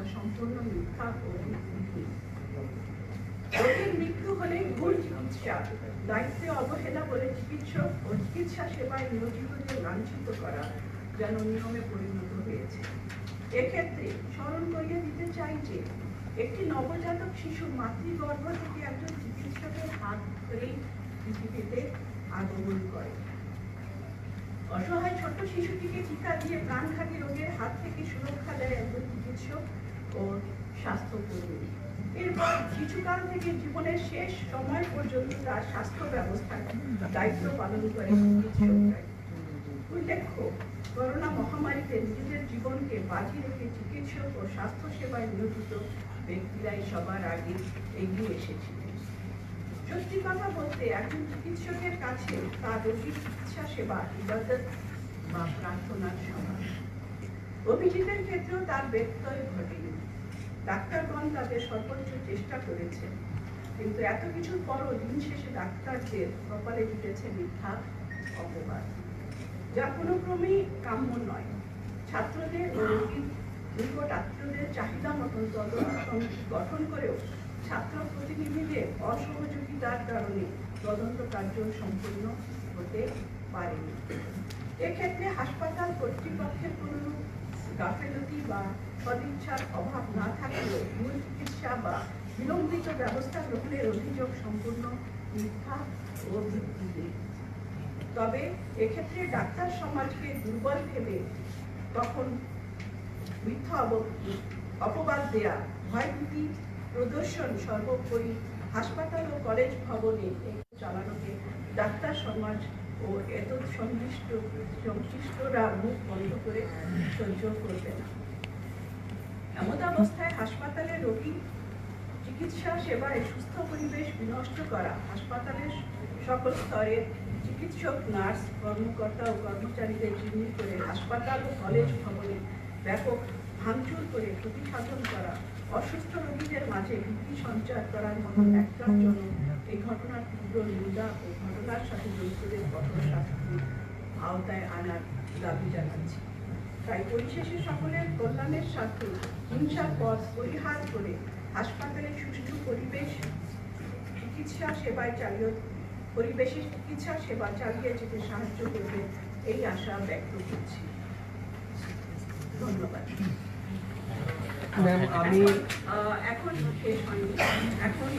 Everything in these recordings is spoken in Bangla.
যা সম্পূর্ণ মিথ্যা ও রোগীর মৃত্যু হলে ভুল চিকিৎসা। দায়িত্বে অবহেলা বলে চিকিৎসক ও চিকিৎসা সেবায় নিয়োজিতদের লাঞ্ছিত করা যেন নিয়মে পরিণত হয়েছে। এক্ষেত্রে স্মরণ করিয়ে দিতে চাই যে, একটি নবজাতক শিশু মাতৃগর্ভ থেকে একজন চিকিৎসকের হাত ধরেই পৃথিবীতে আগমন করে। অসহায় ছোট্ট শিশুটিকে টিকা দিয়ে প্রাণঘাতী রোগের হাত থেকে সুরক্ষা দেয় একজন চিকিৎসক। ও স্বাস্থ্যকর্মী এরপর শিশুকাল থেকে জীবনের শেষ সময় পর্যন্ত তার স্বাস্থ্য ব্যবস্থার দায়িত্ব পালন করে উল্লেখ্য করোনা মহামারীতে নিজেদের জীবনকে বাজি রেখে চিকিৎসক ও স্বাস্থ্য সেবায় নিয়োজিত ব্যক্তিরাই সবার আগে এগিয়ে এসেছিলেন। সত্যি কথা বলতে একজন চিকিৎসকের কাছে তার রোগীর চিকিৎসা সেবা, ইবাদত বা প্রার্থনার সমান অভিজিতের ক্ষেত্রেও তার ব্যত্যয় ঘটেনি। ডাক্তারগণ তাদের সর্বোচ্চ চেষ্টা করেছেন। কিন্তু এত কিছুর পরও দিন শেষে ডাক্তারদের কপালে জুটেছে মিথ্যা অপবাদ, যা কোনো ক্রমেই কাম্য নয়। ছাত্রদের ও রোগীর নিকট আত্মীয়দের চাহিদা মতন তদন্ত সমিতি গঠন করেও ছাত্র প্রতিনিধিদের অসহযোগিতার কারণে তদন্ত কার্য সম্পূর্ণ হতে পারেনি। এক্ষেত্রে হাসপাতাল কর্তৃপক্ষের কোনো গাফেলতি বা সদিচ্ছার অভাব না থাকলেও মূল চিকিৎসা বা বিলম্বিত ব্যবস্থা গ্রহণের অভিযোগ সম্পূর্ণ মিথ্যা ও ভিত্তিহীন। তবে এক্ষেত্রে ডাক্তার সমাজকে দুর্বল ভেবে তখন মিথ্যা অপবাদ দেয়া ভয়ভীতি প্রদর্শন সর্বোপরি হাসপাতাল ও কলেজ ভবনে চালানোকে ডাক্তার সমাজ ও এত সংশ্লিষ্ট সংশ্লিষ্টরা মুখ বন্ধ করে সহ্য করবে না। এমন অবস্থায় হাসপাতালে রোগী চিকিৎসা সেবায় সুস্থ পরিবেশ বিনষ্ট করা হাসপাতালের সকল স্তরের চিকিৎসক, নার্স, কর্মকর্তা ও কর্মচারীদের চিহ্নিত করে হাসপাতাল ও কলেজ ভবনে ব্যাপক ভাঙচুর করে ক্ষতি সাধন করা। অসুস্থ রোগীদের মাঝে ভীতি সঞ্চার করার মতো একটার জন্য এই ঘটনার তীব্র নিন্দা ও ঘটনার সাথে জড়িতদের কঠোর শাস্তির আওতায় আনার দাবি জানাচ্ছি। তাই পরিশেষে সকলের কল্যাণের সাথে হিংসার পথ পরিহার করে হাসপাতালে সুষ্ঠু পরিবেশ চিকিৎসা সেবায় চালিয়ে পরিবেশে চিকিৎসা সেবা চালিয়ে যেতে সাহায্য করবে এই আশা ব্যক্ত করছি। ধন্যবাদ। ম্যাম আমি এখন শেষ হয়নি। এখন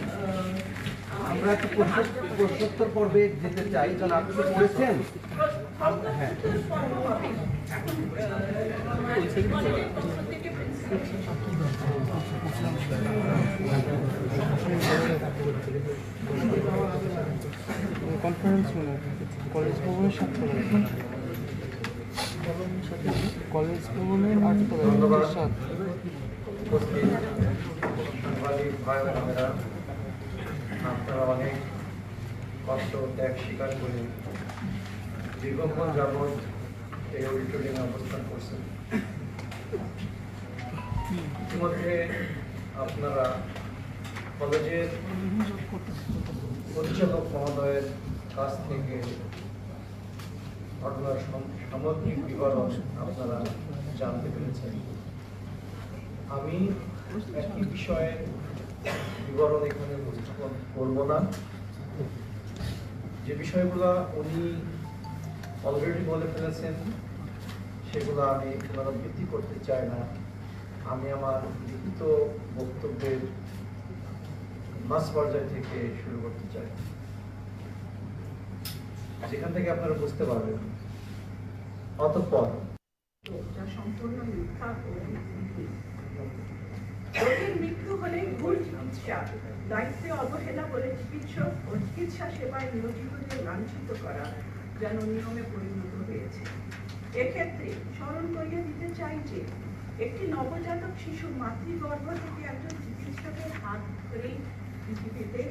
আমরা একটু প্রশ্ন- প্রশ্নোত্তর পর্বে যেতে চাই কারণ আপনি তো বলেছেন হ্যাঁ। কনফারেন্স রুমে কলেজ ভবনের সাততলায় কলেজ ভবনের। আটতলায় সাত অনেক কষ্ট, ত্যাগ, স্বীকার করে দীর্ঘক্ষণ যাবৎ এই অডিটোরিয়ামে অবস্থান করছেন। ইতিমধ্যে আপনারা কলেজের পরিচালক মহোদয়ের কাছ থেকে ঘটনার সম- সামগ্রিক বিবরণ আপনারা জানতে পেরেছেন। আমি একটি বিষয়ে বিবরণ এখানে করব না। যে বিষয়গুলো উনি অলরেডি বলে ফেলেছেন, সেগুলো আমি পুনরাবৃত্তি করতে চাই না। আমি আমার লিখিত বক্তব্যের মাস পর্যায় থেকে শুরু করতে চাই। যেখান থেকে আপনারা বুঝতে পারবেন। অতঃপর। সম্পূর্ণ মিথ্যা। রোগীর মৃত্যু হলে ভুল চিকিৎসা। দায়িত্বে অবহেলা বলে চিকিৎসক ও চিকিৎসা সেবায় নিয়োজিতদের লাঞ্ছিত করা যেন নিয়মে পরিণত হয়েছে। এক্ষেত্রে স্মরণ করিয়ে দিতে চাই যে, একটি নবজাতক শিশু মাতৃগর্ভ থেকে একজন চিকিৎসকের হাত ধরেই পৃথিবীতে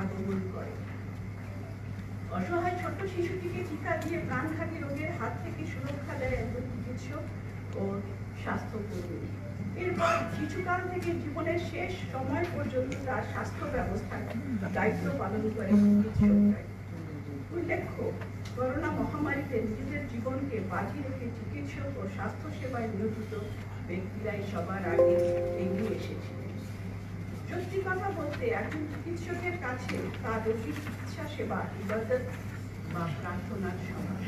আগমন করে। অসহায় ছোট্ট শিশুটিকে টিকা দিয়ে প্রাণঘাতী রোগের হাত থেকে সুরক্ষা দেয় একজন চিকিৎসক ও স্বাস্থ্যকর্মী। এরপর সত্যি কথা বলতে একজন চিকিৎসকের কাছে তার রোগীর চিকিৎসা সেবা ইবাদত বা প্রার্থনার সমান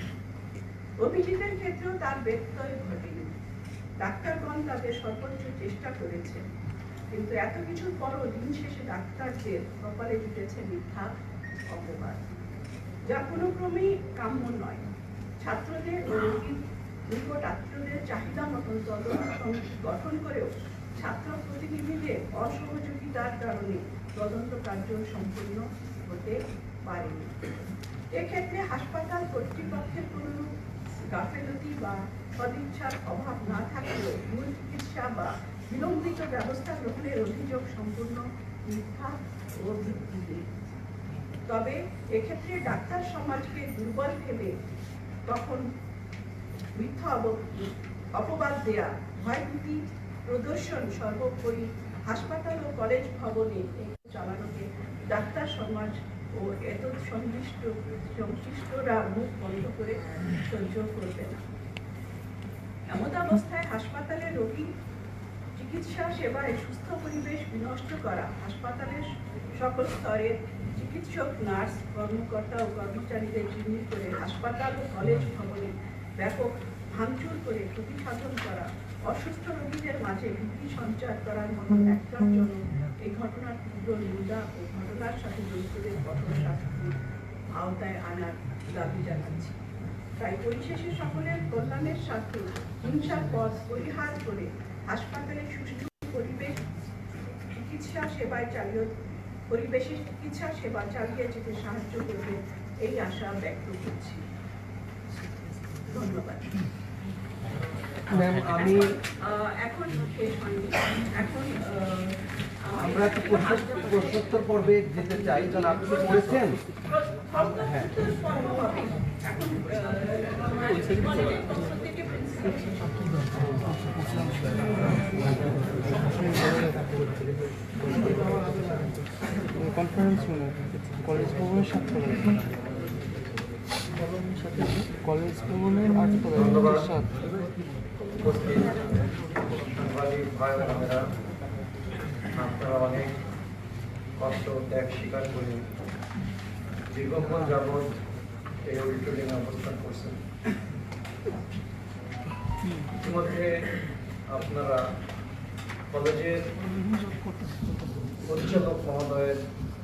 অভিজিতের ক্ষেত্রেও তার ব্যত্যয় ঘটেনি। ডাক্তারগণ তাদের সর্বোচ্চ চেষ্টা করেছেন কিন্তু এত কিছুর পরও দিন শেষে ডাক্তারদের কপালে জুটেছে মিথ্যা অপবাদ, যা কোনো ক্রমেই কাম্য নয়। ছাত্রদের ও রোগীর নিকট আত্মীয়দের চাহিদা মতন তদন্ত সমিতি গঠন করেও ছাত্র প্রতিনিধিদের অসহযোগিতার কারণে তদন্ত কার্য সম্পূর্ণ হতে পারেনি। এক্ষেত্রে হাসপাতাল কর্তৃপক্ষের কোনো গাফেলতি বা সদিচ্ছার অভাব না থাকলেও মূল চিকিৎসা বা বিলম্বিত ব্যবস্থা গ্রহণের অভিযোগ সম্পূর্ণ মিথ্যা ও ভিত্তিহীন। তবে এক্ষেত্রে ডাক্তার সমাজকে দুর্বল ভেবে তখন মিথ্যা অপবাদ দেয়া ভয়ভীতি প্রদর্শন সর্বোপরি হাসপাতাল ও কলেজ ভবনে চালানোকে ডাক্তার সমাজ ও এত সংশ্লিষ্ট সংশ্লিষ্টরা মুখ বন্ধ করে সহ্য করবে না। এমত অবস্থায় হাসপাতালে রোগী চিকিৎসা সেবায় সুস্থ পরিবেশ বিনষ্ট করা হাসপাতালের সকল স্তরের চিকিৎসক, নার্স, কর্মকর্তা ও কর্মচারীদের চিহ্নিত করে হাসপাতাল ও কলেজ ভবনে ব্যাপক ভাঙচুর করে ক্ষতি সাধন করা অসুস্থ রোগীদের মাঝে ভীতি সঞ্চার করার মতো একটার জন্য এই ঘটনার তীব্র নিন্দা ও ঘটনার সাথে জড়িতদের কঠোর শাস্তির আওতায় আনার দাবি জানাচ্ছি। তাই পরিশেষে সকলের কল্যাণের সাথে হিংসার পথ পরিহার করে হাসপাতালে সুষ্ঠু পরিবেশ চিকিৎসা সেবায় চালিয়ে পরিবেশে চিকিৎসা সেবা চালিয়ে যেতে সাহায্য করবে এই আশা ব্যক্ত করছি। ধন্যবাদ। ম্যাম আমি আহ, এখন শেষ হয়নি। এখন আহ, আমরা একটু প্রশ্ন- প্রশ্নোত্তর পর্বে যেতে চাই কারণ আপনি তো বলেছেন হ্যাঁ। কনফারেন্স রুমে কলেজ ভবনের সাততলায় কলেজ ভবনের আটতলায় ধন্যবাদ। সাত আপনারা অনেক কষ্ট ত্যাগ স্বীকার করে দীর্ঘক্ষণ যাবৎ এই অডিটোরিয়ামে অবস্থান করছেন। ইতিমধ্যে আপনারা কলেজের পরিচালক মহোদয়ের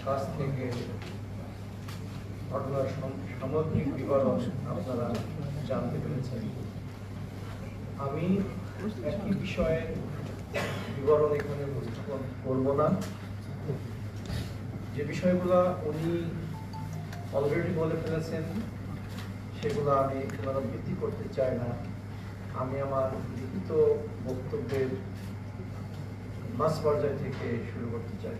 কাছ থেকে ঘটনার সামগ্রিক বিবরণ আপনারা জানতে পেরেছেন। আমি একটি বিষয়ে বিবরণ এখানে করব না। যে বিষয়গুলো উনি অলরেডি বলে ফেলেছেন, সেগুলো আমি পুনরাবৃত্তি করতে চাই না। আমি আমার লিখিত বক্তব্যের মাস পর্যায় থেকে শুরু করতে চাই।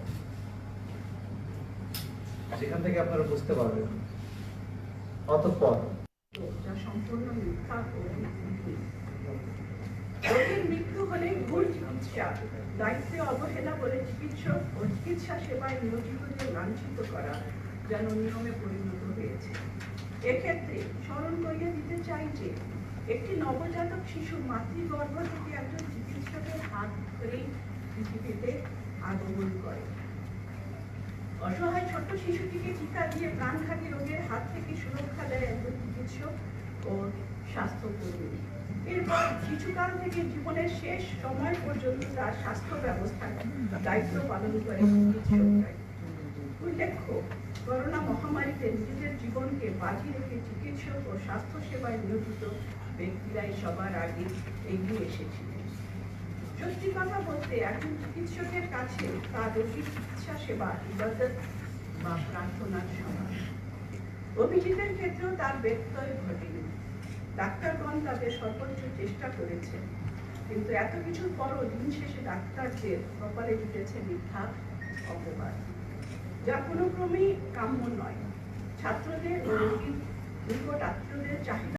যেখান থেকে আপনারা বুঝতে পারবেন। অতঃপর। সম্পূর্ণ মিথ্যা ও ভিত্তিহীন। রোগীর মৃত্যু হলে ভুল দায়িত্বে অবহেলা বলে চিকিৎসক ও চিকিৎসা সেবায় নিয়োজিতদের লাঞ্ছিত করা যেন নিয়মে পরিণত হয়েছে। এক্ষেত্রে স্মরণ করিয়ে দিতে চাই যে, একটি নবজাতক শিশু মাতৃগর্ভ থেকে একজন চিকিৎসকের হাত ধরেই পৃথিবীতে আগমন করে। অসহায় ছোট্ট শিশুটিকে টিকা দিয়ে প্রাণঘাতী রোগের হাত থেকে সুরক্ষা দেয় একজন চিকিৎসক ও স্বাস্থ্যকর্মী। এরপর শিশুকাল থেকে জীবনের শেষ সময় পর্যন্ত তার স্বাস্থ্য ব্যবস্থার দায়িত্ব পালন করে উল্লেখ্য, করোনা মহামারীতে নিজেদের জীবনকে বাজি রেখে চিকিৎসক ও স্বাস্থ্য সেবায় নিয়োজিত ব্যক্তিরাই সবার আগে এগিয়ে এসেছিলেন সত্যি কথা বলতে একজন চিকিৎসকের কাছে তার রোগীর চিকিৎসা সেবা ইবাদত বা প্রার্থনার সমান অভিজিতের ক্ষেত্রেও তার ব্যত্যয় ঘটেনি। ডাক্তারগণ তাদের সর্বোচ্চ চেষ্টা করেছেন কিন্তু এত কিছুর পরও দিন শেষে ডাক্তারদের কপালে জুটেছে মিথ্যা অপবাদ, যা কোনো ক্রমেই কাম্য নয়। ছাত্রদের ও রোগীর নিকট আত্মীয়দের চাহিদা